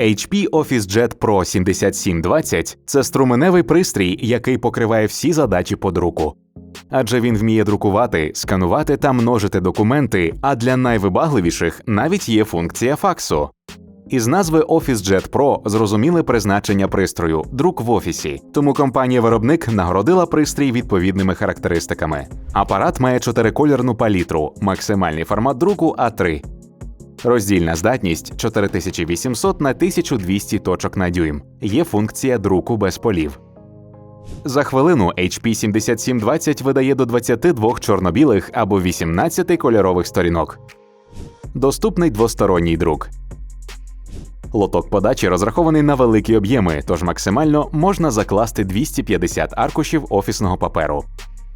HP OfficeJet Pro 7720 це струменевий пристрій, який покриває всі задачі по друку. Адже він вміє друкувати, сканувати та множити документи, а для найвибагливіших навіть є функція факсу. Із назви OfficeJet Pro зрозуміли призначення пристрою друк в офісі, тому компанія-виробник нагородила пристрій відповідними характеристиками. Апарат має чотирикольорну палітру, максимальний формат друку А3. Роздільна здатність 4800 на 1200 точок на дюйм. Є функція друку без полів. За хвилину HP 7720 видає до 22 чорно-білих або 18 кольорових сторінок. Доступний двосторонній друк. Лоток подачі розрахований на великі об'єми, тож максимально можна закласти 250 аркушів офісного паперу.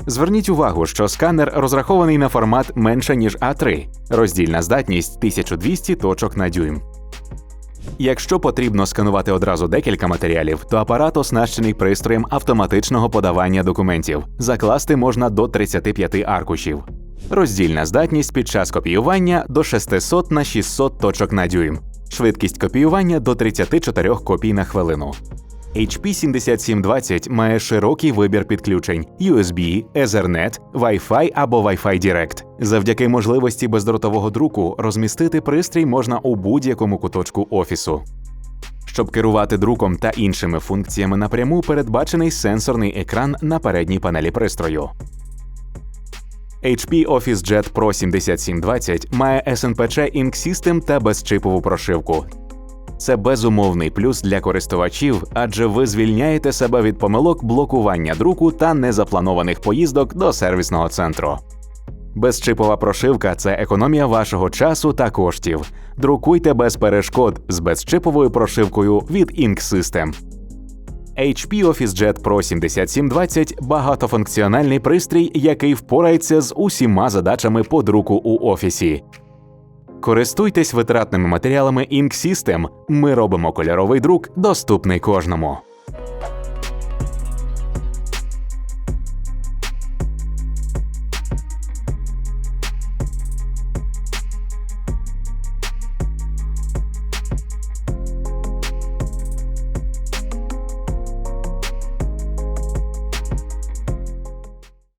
Зверніть увагу, що сканер розрахований на формат менше ніж А3, роздільна здатність 1200 точок на дюйм. Якщо потрібно сканувати одразу декілька матеріалів, то апарат оснащений пристроєм автоматичного подавання документів. Закласти можна до 35 аркушів. Роздільна здатність під час копіювання до 600 на 600 точок на дюйм. Швидкість копіювання до 34 копій на хвилину. HP 7720 має широкий вибір підключень USB, Ethernet, Wi-Fi або Wi-Fi Direct. Завдяки можливості бездротового друку розмістити пристрій можна у будь-якому куточку офісу. Щоб керувати друком та іншими функціями напряму, передбачений сенсорний екран на передній панелі пристрою. HP OfficeJet Pro 7720 має SNPC Ink System та безчипову прошивку. Це безумовний плюс для користувачів, адже ви звільняєте себе від помилок блокування друку та незапланованих поїздок до сервісного центру. Безчипова прошивка це економія вашого часу та коштів. Друкуйте без перешкод з безчиповою прошивкою від Ink. HP OfficeJet Pro 7720 багатофункціональний пристрій, який впорається з усіма задачами по друку у офісі. Користуйтесь витратними матеріалами Ink. Ми робимо кольоровий друк доступний кожному.